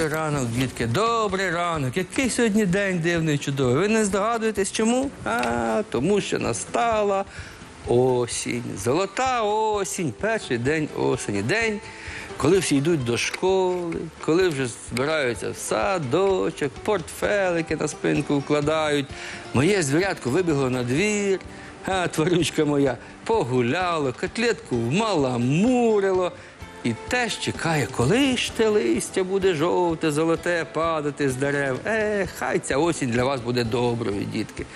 добрий ранок, дітки, добрий ранок. Який сьогодні день дивний, чудовий. Ви не здогадуєтесь чому? А, тому що настала осінь. Золота осінь, перший день осені. День, коли всі йдуть до школи, коли вже збираються в садочок, портфелики на спинку вкладають. Моє звірятко вибігло на двір. А, тварючка моя, погуляло, котлетку вмаламурило. І теж чекає, коли ж те листя буде жовте, золоте падати з дерев. Е, хай ця осінь для вас буде доброю, дітки.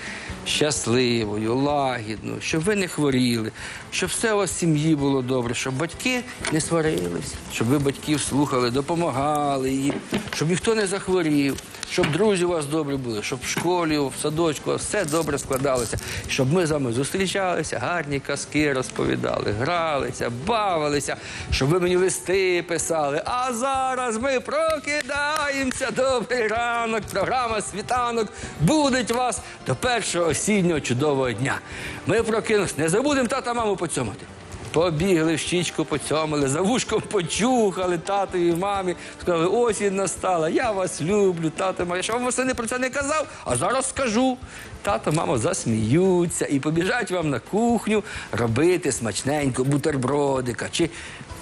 Щасливою, лагідною, щоб ви не хворіли, щоб все у вас в сім'ї було добре, щоб батьки не сварились, щоб ви батьків слухали, допомагали їм, щоб ніхто не захворів, щоб друзі у вас добрі були, щоб в школі, в садочку все добре складалося, щоб ми з вами зустрічалися, гарні казки розповідали, гралися, бавилися, щоб ви мені листи писали. А зараз ми прокидаємося. Добрий ранок, програма світанок будить вас до першого осіннього чудового дня. Ми прокинулися, не забудемо тата маму поцьомати. Побігли в щічку, поцьомили, за вушком почухали татові і мамі. Сказали, осінь настала, я вас люблю, тато моя. Що вам восени про це не казав? А зараз скажу. Тато, мама засміються і побіжать вам на кухню робити смачненько бутербродика чи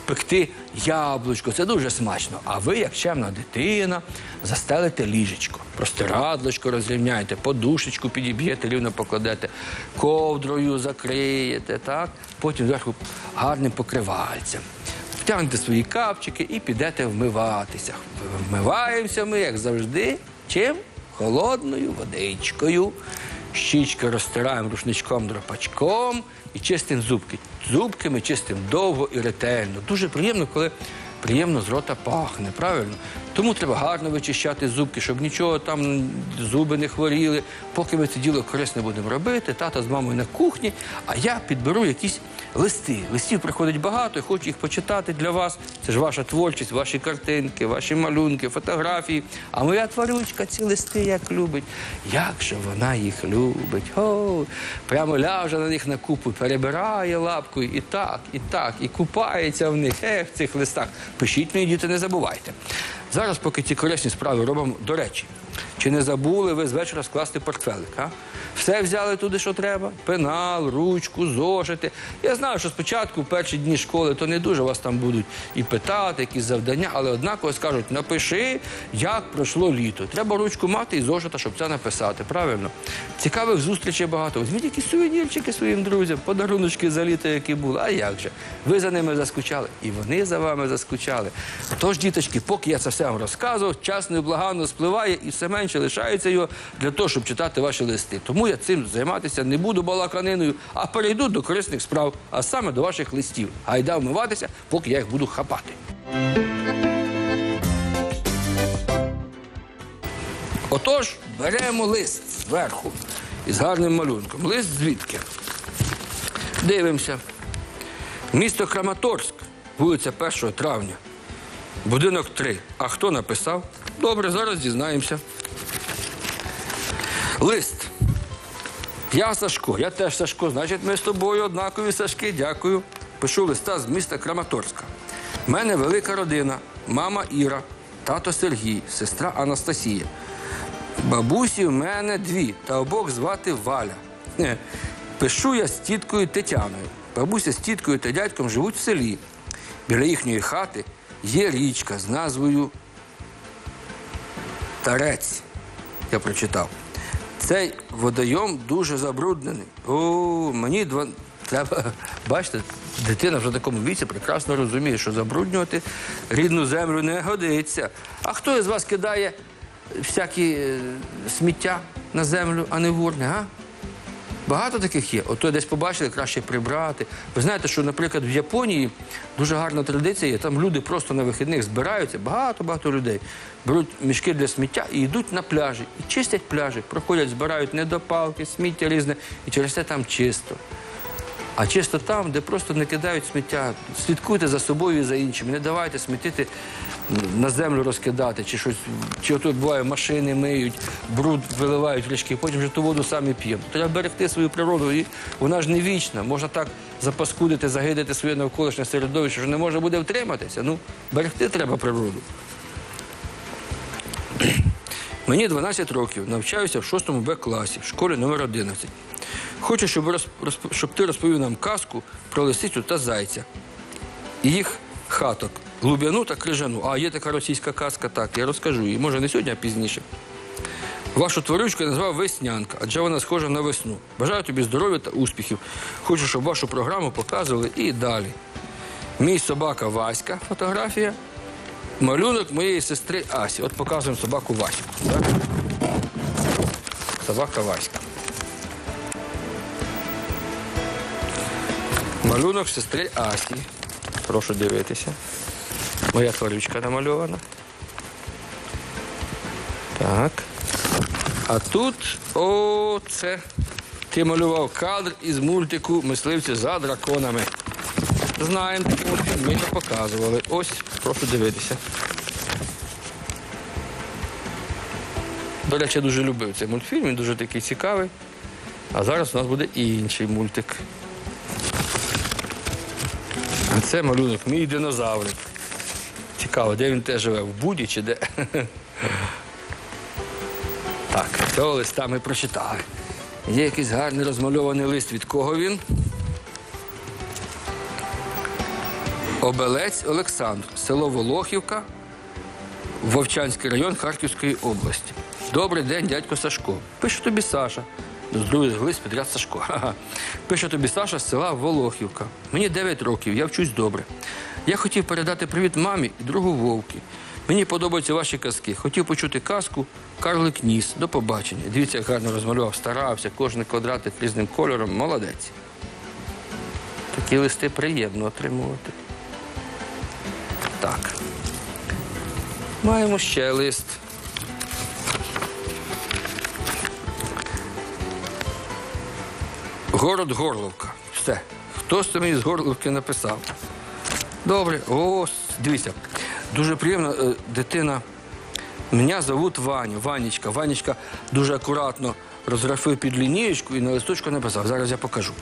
пекти яблучко. Це дуже смачно. А ви, як чемна дитина, застелите ліжечко, простирадлочко розрівняєте, подушечку підіб'єте, рівно покладете, ковдрою закриєте, так? потім зверху гарним покривальцем. Втягнете свої капчики і підете вмиватися. Вмиваємося ми, як завжди, чим? Холодною водичкою. Щічки розтираємо рушничком дропачком і чистимо зубки. Зубки ми чистимо довго і ретельно. Дуже приємно, коли приємно з рота пахне, правильно? Тому треба гарно вичищати зубки, щоб нічого там зуби не хворіли. Поки ми це діло корисне будемо робити, тата з мамою на кухні, а я підберу якісь листи. Листів приходить багато, я хочу їх почитати для вас. Це ж ваша творчість, ваші картинки, ваші малюнки, фотографії. А моя тварючка ці листи як любить. Як же вона їх любить? О, прямо ляже на них на купу, перебирає лапкою і так, і так, і купається в них. Ех, в цих листах. Пишіть мені, діти, не забувайте. Зараз, поки ці корисні справи робимо, до речі, чи не забули ви з вечора скласти портфелик? А? Все взяли туди, що треба: пенал, ручку, зошити. Я знаю, що спочатку, в перші дні школи, то не дуже вас там будуть і питати, якісь завдання, але однаково скажуть, напиши, як пройшло літо. Треба ручку мати і зошита, щоб це написати. Правильно? Цікавих зустрічей багато. Візьміть якісь сувенірчики своїм друзям, подаруночки за літо, які були. А як же? Ви за ними заскучали, і вони за вами заскучали. Тож, діточки, поки я це все вам розказував, час невблаганно спливає і все менше лишається його для того, щоб читати ваші листи. Тому я цим займатися не буду балаканиною, а перейду до корисних справ, а саме до ваших листів. Гайда вмиватися, поки я їх буду хапати. Отож, беремо лист зверху із гарним малюнком. Лист звідки? Дивимося. Місто Краматорськ, вулиця 1 травня. Будинок 3. А хто написав? Добре, зараз дізнаємося. Лист. Я Сашко, я теж Сашко. Значить, ми з тобою однакові Сашки. Дякую. Пишу листа з міста Краматорська. У мене велика родина, мама Іра, тато Сергій, сестра Анастасія. Бабусі в мене дві, та обох звати Валя. Е, Пишу я з тіткою Тетяною. Бабуся з тіткою та дядьком живуть в селі. Біля їхньої хати є річка з назвою Тарець. Я прочитав. Цей водойом дуже забруднений. О, мені два. Треба, бачите, дитина вже в такому віці прекрасно розуміє, що забруднювати рідну землю не годиться. А хто із вас кидає всякі е, сміття на землю, а не в урни, а? Багато таких є. Ото десь побачили, краще прибрати. Ви знаєте, що, наприклад, в Японії дуже гарна традиція є. Там люди просто на вихідних збираються, багато-багато людей. Беруть мішки для сміття і йдуть на пляжі. І чистять пляжі, проходять, збирають недопалки, сміття різне, і через це там чисто. А чисто там, де просто не кидають сміття, слідкуйте за собою і за іншими. Не давайте смітити на землю розкидати, чи щось, чи ото буває, машини миють, бруд виливають в річки, потім вже ту воду самі п'ємо. Треба берегти свою природу, і вона ж не вічна. Можна так запаскудити, загидати своє навколишнє середовище, що не може буде втриматися. Ну, берегти треба природу. Мені 12 років, навчаюся в 6 Б класі, в школі номер 11. Хочу, щоб, розп- щоб ти розповів нам казку про лисицю та зайця. І їх хаток. Луб'яну та крижану. А є така російська казка, так, я розкажу її. Може, не сьогодні, а пізніше. Вашу тварючку я назвав Веснянка, адже вона схожа на весну. Бажаю тобі здоров'я та успіхів. Хочу, щоб вашу програму показували і далі. Мій собака Васька, фотографія. Малюнок моєї сестри Асі. От показуємо собаку Ваську. Собака Васька. Малюнок сестри Асі. Прошу дивитися. Моя тварючка намальована. Так. А тут о, це ти малював кадр із мультику Мисливці за драконами. Знаємо ми його показували. Ось, прошу дивитися. До речі, я дуже любив цей мультфільм, він дуже такий цікавий. А зараз у нас буде інший мультик. А це малюнок мій динозаврик. Цікаво, де він теж живе? В Буді чи де? Так, цього листа ми прочитали. Є якийсь гарний розмальований лист. Від кого він? Обелець Олександр, село Волохівка, Вовчанський район Харківської області. Добрий день, дядько Сашко. Пише тобі Саша. Другий лист підряд Сашко. Ха-ха. Пише тобі Саша з села Волохівка. Мені 9 років, я вчусь добре. Я хотів передати привіт мамі і другу Вовки. Мені подобаються ваші казки. Хотів почути казку Карлик Ніс. До побачення. Дивіться, як гарно розмалював, старався, кожен квадратик різним кольором. Молодець. Такі листи приємно отримувати. Так. Маємо ще лист. Город Горловка. Все. Хто ж це мені з Горловки написав? Добре, о, дивіться. Дуже приємно, е, дитина. Мене зовут Ваня. Ванечка. Ванечка дуже акуратно розграфив під лінієчку і на листочку написав. Зараз я покажу.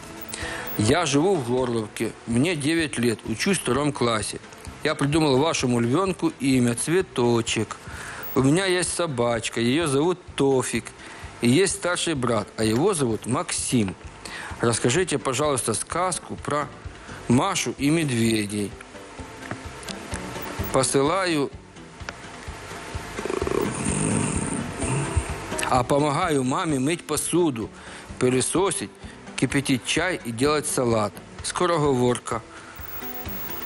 Я живу в Горловке, мне 9 лет, учусь в втором классе. Я придумал вашему львенку имя Цветочек. У меня есть собачка, ее зовут Тофик. И есть старший брат, а его зовут Максим. Расскажите, пожалуйста, сказку про Машу и медведей Посылаю, а помогаю маме мыть посуду, пылесосить, кипятить чай и делать салат. Скороговорка.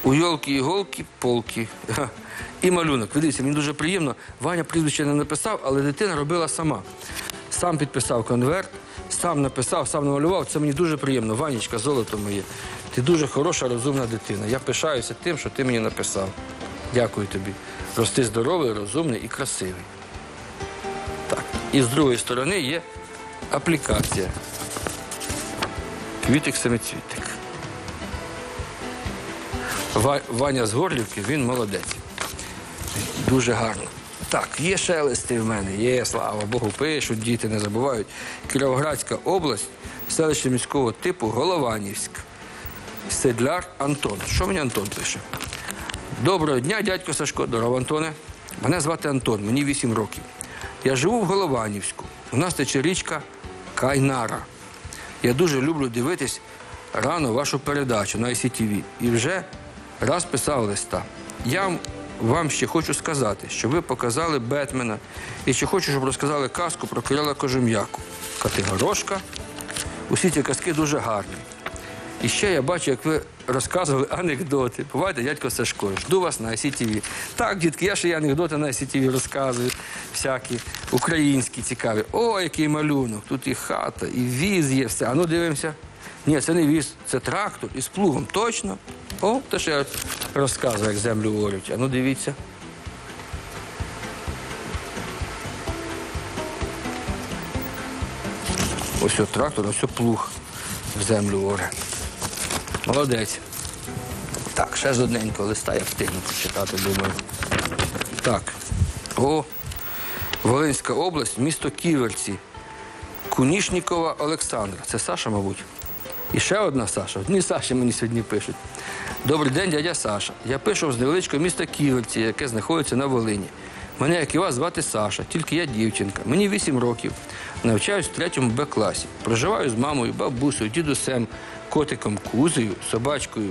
У йолки іголки полки. Ха. І малюнок. Ви дивіться, мені дуже приємно. Ваня прізвище не написав, але дитина робила сама. Сам підписав конверт, сам написав, сам намалював. Це мені дуже приємно. Ванечка, золото моє. Ти дуже хороша, розумна дитина. Я пишаюся тим, що ти мені написав. Дякую тобі. Рости здоровий, розумний і красивий. Так. І з другої сторони є аплікація. Квітик семицвітик. Ваня з Горлівки, він молодець. Дуже гарно. Так, є ще листи в мене, є, слава Богу, пишуть, діти не забувають. Кіровоградська область, селище міського типу Голованівськ. Седляр Антон. Що мені Антон пише? Доброго дня, дядько Сашко. Здорово, Антоне. Мене звати Антон, мені 8 років. Я живу в Голованівську. У нас тече річка Кайнара. Я дуже люблю дивитись рано вашу передачу на ICTV. І вже раз писав листа. Я вам ще хочу сказати, що ви показали Бетмена і ще хочу, щоб розказали казку про Кирила Кожем'яку. Категорошка. Усі ці казки дуже гарні. І ще я бачу, як ви розказували анекдоти. Бувайте, дядько Сашко, жду вас на ICTV. Так, дітки, я ще й анекдоти на ICTV розказую, всякі українські цікаві. О, який малюнок! Тут і хата, і віз є, все. А ну дивимося. Ні, це не віз, це трактор із плугом. Точно. О, те, що я розказую, як землю орють. А ну дивіться. Ось от трактор, ось от плуг в землю оре. Молодець. Так, ще з одненького листа я встигну прочитати, думаю. Так. О, Волинська область, місто Ківерці. Кунішнікова Олександра. Це Саша, мабуть. І ще одна Саша. Одні Саші мені сьогодні пишуть. Добрий день, дядя Саша. Я пишу з невеличкого міста Ківерці, яке знаходиться на Волині. Мене, як і вас, звати Саша, тільки я дівчинка. Мені 8 років. Навчаюсь в третьому Б класі. Проживаю з мамою, бабусею, дідусем, котиком Кузею, собачкою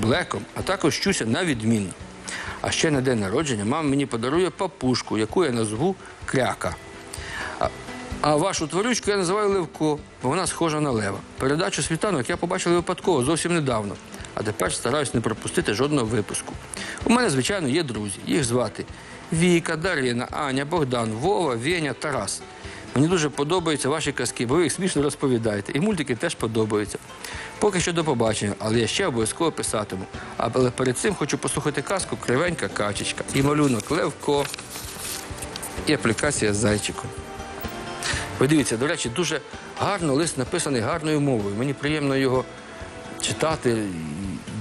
Блеком, а також вчуся на відмінно. А ще на день народження мама мені подарує папушку, яку я назву Кряка. А, а вашу тварючку я називаю Левко, бо вона схожа на лева. Передачу світанок я побачив випадково зовсім недавно, а тепер стараюсь не пропустити жодного випуску. У мене, звичайно, є друзі. Їх звати Віка, Дарина, Аня, Богдан, Вова, Веня, Тарас. Мені дуже подобаються ваші казки, бо ви їх смішно розповідаєте. І мультики теж подобаються. Поки що до побачення, але я ще обов'язково писатиму. Але перед цим хочу послухати казку Кривенька качечка і малюнок Левко і аплікація з зайчиком. Ви дивіться, до речі, дуже гарно лист написаний гарною мовою. Мені приємно його читати,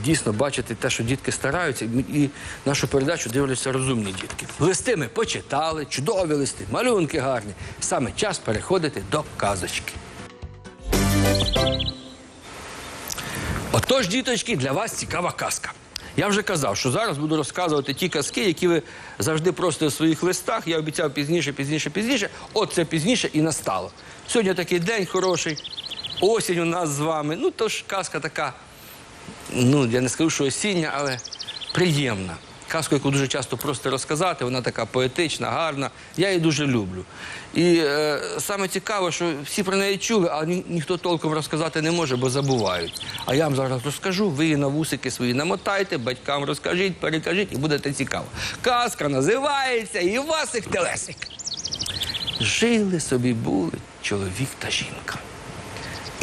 дійсно бачити те, що дітки стараються, і нашу передачу дивляться розумні дітки. Листи ми почитали, чудові листи, малюнки гарні. Саме час переходити до казочки. Отож, діточки, для вас цікава казка. Я вже казав, що зараз буду розказувати ті казки, які ви завжди просите у своїх листах. Я обіцяв пізніше, пізніше, пізніше. От це пізніше і настало. Сьогодні такий день хороший, осінь у нас з вами. Ну, тож казка така, ну, я не скажу, що осіння, але приємна. Казку, яку дуже часто просто розказати, вона така поетична, гарна. Я її дуже люблю. І е, саме цікаво, що всі про неї чули, а ні, ніхто толком розказати не може, бо забувають. А я вам зараз розкажу, ви її на вусики свої намотайте, батькам розкажіть, перекажіть і будете цікаво. Казка називається Івасик Телесик. Жили собі були чоловік та жінка.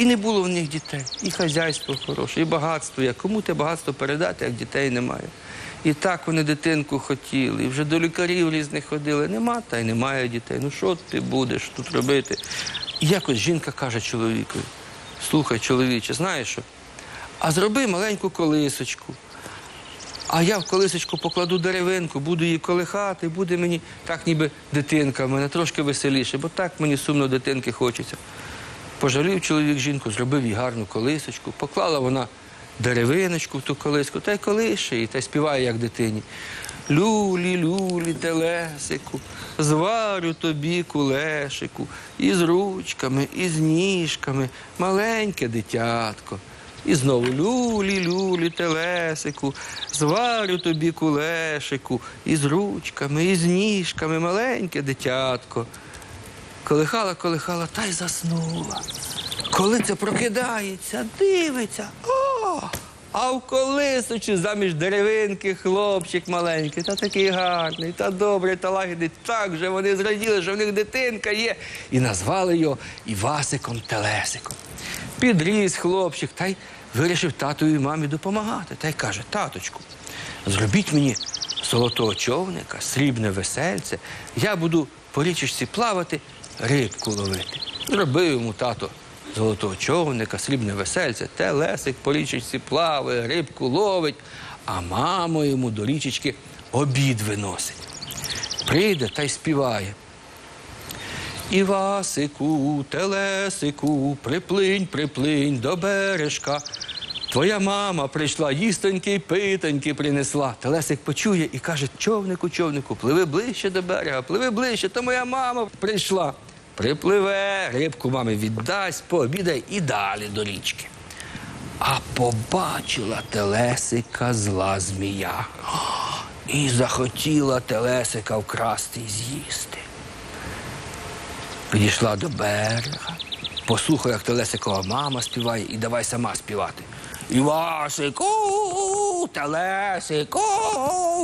І не було в них дітей, і хазяйство хороше, і багатство. є. Кому те багатство передати, як дітей немає. І так вони дитинку хотіли, і вже до лікарів різних ходили. Нема та й немає дітей. Ну що ти будеш тут робити? І якось жінка каже чоловікові: слухай, чоловіче, знаєш що? А зроби маленьку колисочку. А я в колисочку покладу деревинку, буду її колихати, буде мені так, ніби дитинка в мене трошки веселіше, бо так мені сумно дитинки хочеться. Пожалів чоловік жінку, зробив їй гарну колисочку, поклала вона деревиночку в ту колиску, та й колише її, та й співає, як дитині. Люлі, люлі, телесику, зварю тобі кулешику, із ручками, із ніжками, маленьке дитятко. І знову люлі, люлі, телесику, зварю тобі кулешику, із ручками, із ніжками, маленьке дитятко. Колихала, колихала та й заснула. Коли це прокидається, дивиться. О! А в колисочі заміж деревинки хлопчик маленький, та такий гарний, та добрий, та лагідний. Так же вони зраділи, що в них дитинка є. І назвали його Івасиком Телесиком. Підріс хлопчик, та й вирішив татові і мамі допомагати. Та й каже: таточку, зробіть мені золотого човника, срібне весельце, я буду по річечці плавати, рибку ловити. Зробив йому тато золотого човника, срібне весельце, телесик по річечці плаває, рибку ловить, а мама йому до річечки обід виносить. Прийде та й співає. Івасику, телесику, приплинь, приплинь до бережка. Твоя мама прийшла, їстоньки й питоньки принесла. Телесик почує і каже: човнику, човнику, пливи ближче до берега, пливи ближче, то моя мама прийшла. Припливе, рибку мамі віддасть, пообідає і далі до річки. А побачила телесика зла змія. І захотіла телесика вкрасти і з'їсти. Підійшла до берега, послухала, як Телесикова мама співає, і давай сама співати. Івасику, Телесику,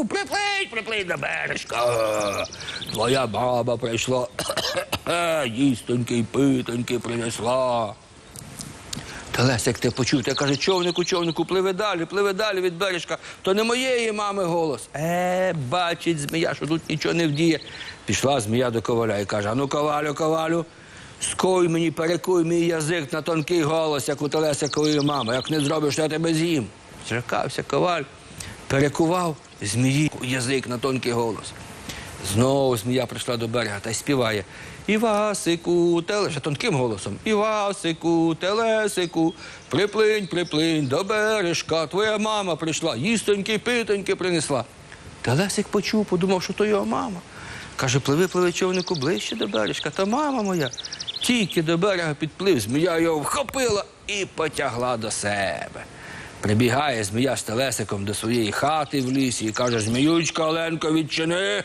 приплинь, приплинь до бережка. Твоя баба прийшла, їстоньки й питоньки принесла. Телесик те почув, та каже, човнику, човнику, пливе далі, пливе далі від бережка. То не моєї мами голос. Е, бачить змія, що тут нічого не вдіє. Пішла змія до коваля і каже: Ану, ковалю, ковалю, скуй мені, перекуй мій язик на тонкий голос, як у Телесикової мами. Як не зробиш, я тебе з'їм. Зракався коваль, перекував змії язик на тонкий голос. Знову змія прийшла до берега та й співає. Івасику, теле, ще тонким голосом. Івасику, телесику, приплинь, приплинь до бережка. Твоя мама прийшла, їстоньки, питоньки принесла. Телесик почув, подумав, що то його мама. Каже, пливи, пливи човнику ближче до бережка. Та мама моя. Тільки до берега підплив, змія його вхопила і потягла до себе. Прибігає змія з телесиком до своєї хати в лісі і каже: Зміючка Оленко, відчини.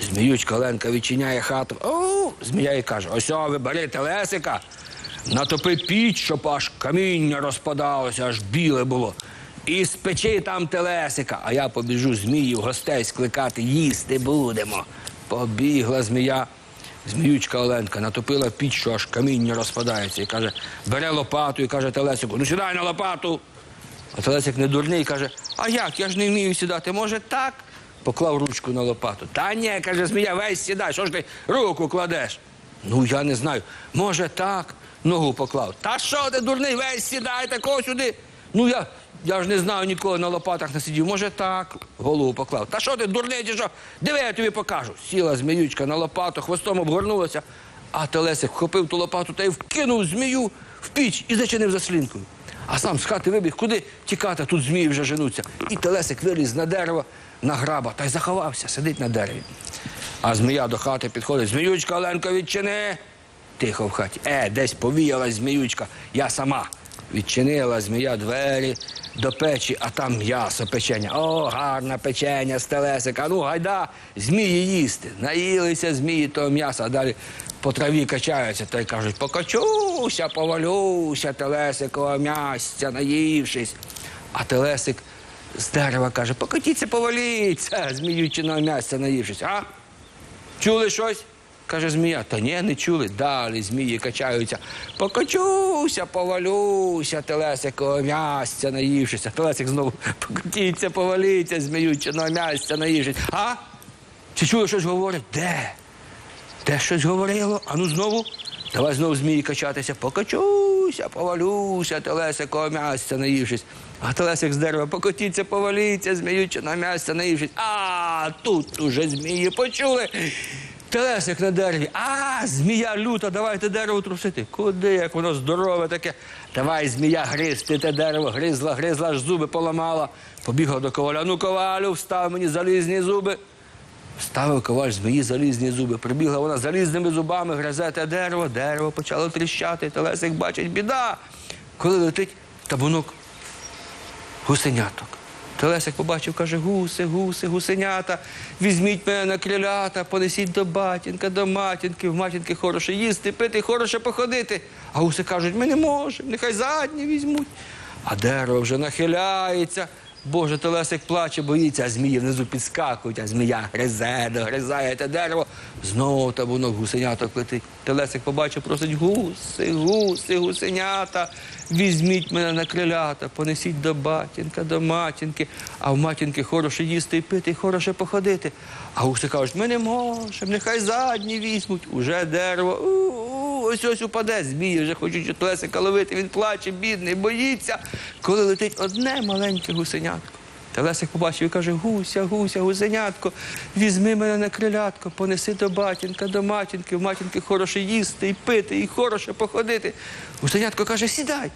Зміючка Оленка відчиняє хату. О, змія їй каже: ось ви бери телесика, натопи піч, щоб аж каміння розпадалося, аж біле було. І спечи там телесика, а я побіжу змію гостей скликати, їсти будемо. Побігла змія. Зміючка Оленка натопила піч, що аж каміння розпадається, і каже, бере лопату і каже Телесику, ну сідай на лопату. А Телесик не дурний каже, а як? Я ж не вмію сідати. Може так? Поклав ручку на лопату. Та ні, каже змія, весь сідай, що ж ти руку кладеш? Ну, я не знаю. Може так, ногу поклав. Та що ти дурний, весь сідай тако сюди. Ну я, я ж не знаю, ніколи на лопатах не сидів. Може так, голову поклав. Та що ти дурний, чи що? Диви, я тобі покажу. Сіла зміючка на лопату, хвостом обгорнулася, а Телесик вхопив ту лопату та й вкинув змію в піч і зачинив заслінкою. А сам з хати вибіг, куди тікати, тут змії вже женуться. І Телесик виліз на дерево, на граба та й заховався, сидить на дереві. А змія до хати підходить. Зміючка, Оленко, відчини. Тихо в хаті. Е, десь повіяла зміючка. Я сама. Відчинила змія двері до печі, а там м'ясо печення. О, гарне печення з телесика. Ну, гайда, змії їсти. Наїлися змії того м'яса, а далі по траві качаються та й кажуть, покачуся, повалюся, телесикового м'ясця, наївшись. А телесик з дерева каже, покотіться, поваліться, зміючиного м'ясця наївшись. А? Чули щось? Каже змія. Та ні, не чули. Далі змії качаються. Покачуся, повалюся, телесикового м'ясця наївшися. Телесик знову покотіться, поваліться, зміючиного м'ясця наївшись. А? Чи чули щось говорить? Де? Де щось говорило? А ну знову. Давай знову змії качатися. Покачуся, повалюся, телесикового м'ясця наївшись. А телесик з дерева покотіться, поваліться, зміючи на м'ясця наївшись. А тут уже змії почули. Телесик на дереві. А, змія люта, давайте дерево трусити. Куди, як воно здорове таке? Давай, змія, гризти те дерево, гризла, гризла, аж зуби поламала. Побігла до коваля. Ну, ковалю, встав мені залізні зуби. Вставив коваль змії залізні зуби. Прибігла вона залізними зубами, гризе те дерево, дерево почало тріщати. Телесик бачить, біда. Коли летить табунок гусеняток. Телесик побачив, каже, гуси, гуси, гусенята, візьміть мене на крилята, понесіть до батінка, до матінки, в матінки хороше їсти, пити, хороше походити. А гуси кажуть, ми не можемо, нехай задні візьмуть. А дерево вже нахиляється. Боже, Телесик плаче, боїться, а змії внизу підскакують, а змія гризе, догризає те дерево. Знову табунок гусеняток летить. Телесик побачив, просить гуси, гуси, гусенята. Візьміть мене на крилята, понесіть до батінка, до матінки, а в матінки хороше їсти і пити, і хороше походити. А гуси кажуть, ми не можемо, нехай задні візьмуть. Уже дерево. Ось ось упаде. Змії вже хочуть Телесика ловити. Він плаче, бідний, боїться, коли летить одне маленьке гусенятко. Телесик побачив і каже: Гуся, гуся, гусенятко, візьми мене на крилятко, понеси до батінка, до матінки, в матінки хороше їсти і пити, і хороше походити. Гусенятко каже, сідай.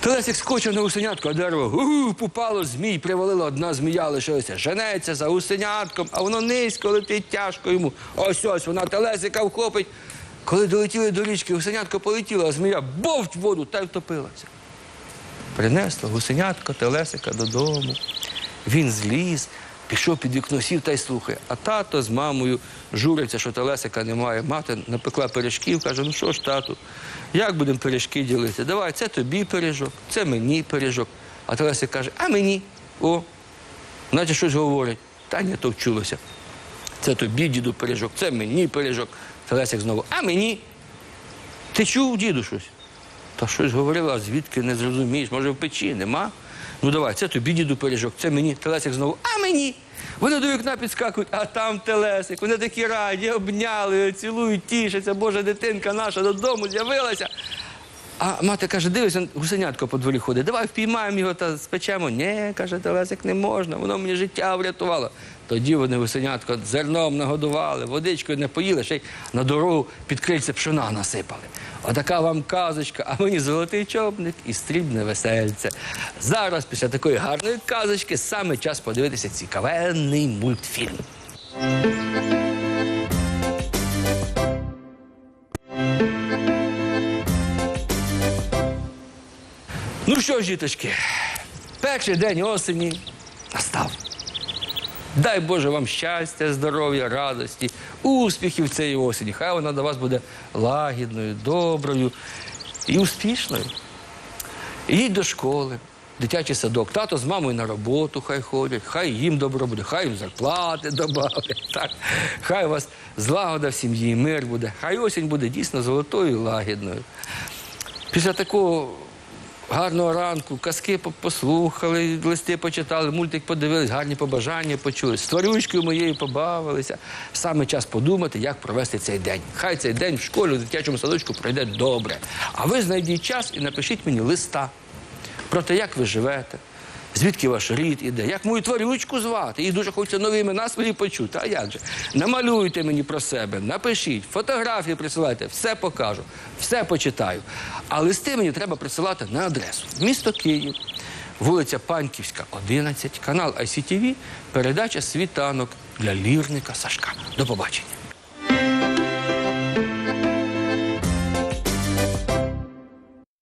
Телесик скочив на гусенятко, а дерево гу, попало змій, привалила одна змія лишилася. Женеться за гусенятком, а воно низько летить тяжко йому. Ось ось вона телесика вхопить. Коли долетіли до річки, гусенятко полетіло, а змія бовть в воду та й втопилася. Принесла гусенятко телесика додому. Він зліз, пішов під вікно, сів та й слухає. А тато з мамою журиться, що телесика немає. Мати напекла пиріжків, каже, ну що ж, тату, як будемо пиріжки ділити? Давай, це тобі пиріжок, це мені пиріжок. А телесик каже, а мені. О, наче щось говорить. Та ні, то вчулося. Це тобі, діду, пиріжок, це мені пиріжок. Телесик знову, а мені. Ти чув, діду, щось? Та щось говорила, а звідки не зрозумієш, може в печі нема. Ну давай, це тобі діду пиріжок, це мені. Телесик знову, а мені. Вони до вікна підскакують, а там телесик. Вони такі раді, обняли, цілують, тішаться, Божа дитинка наша додому з'явилася. А мати каже, дивися, гусенятко по дворі ходить, давай впіймаємо його та спечемо. Ні, каже, телесик не можна, воно мені життя врятувало. Тоді вони гусенятко зерном нагодували, водичкою не поїли, ще й на дорогу під крильце пшона насипали. Отака вам казочка, а мені золотий чобник і стрібне весельце. Зараз, після такої гарної казочки, саме час подивитися цікавенний мультфільм. Ну що, ж, діточки, перший день осені настав. Дай Боже вам щастя, здоров'я, радості, успіхів цієї осені. Хай вона до вас буде лагідною, доброю і успішною. Їдь до школи, дитячий садок, тато з мамою на роботу хай ходять, хай їм добро буде, хай їм зарплати добавлять. Так. Хай у вас злагода в сім'ї, мир буде, хай осінь буде дійсно золотою і лагідною. Після такого гарного ранку казки послухали, листи почитали, мультик подивились, гарні побажання почули. З тварючкою моєю побавилися. Саме час подумати, як провести цей день. Хай цей день в школі, в дитячому садочку пройде добре. А ви знайдіть час і напишіть мені листа про те, як ви живете. Звідки ваш рід іде? Як мою тварючку звати? Їй дуже хочеться нові імена свої почути. А як же? Намалюйте мені про себе, напишіть, фотографії присилайте, все покажу, все почитаю. А листи мені треба присилати на адресу. Місто Київ, вулиця Панківська, 11, канал ICTV, передача Світанок для лірника Сашка. До побачення.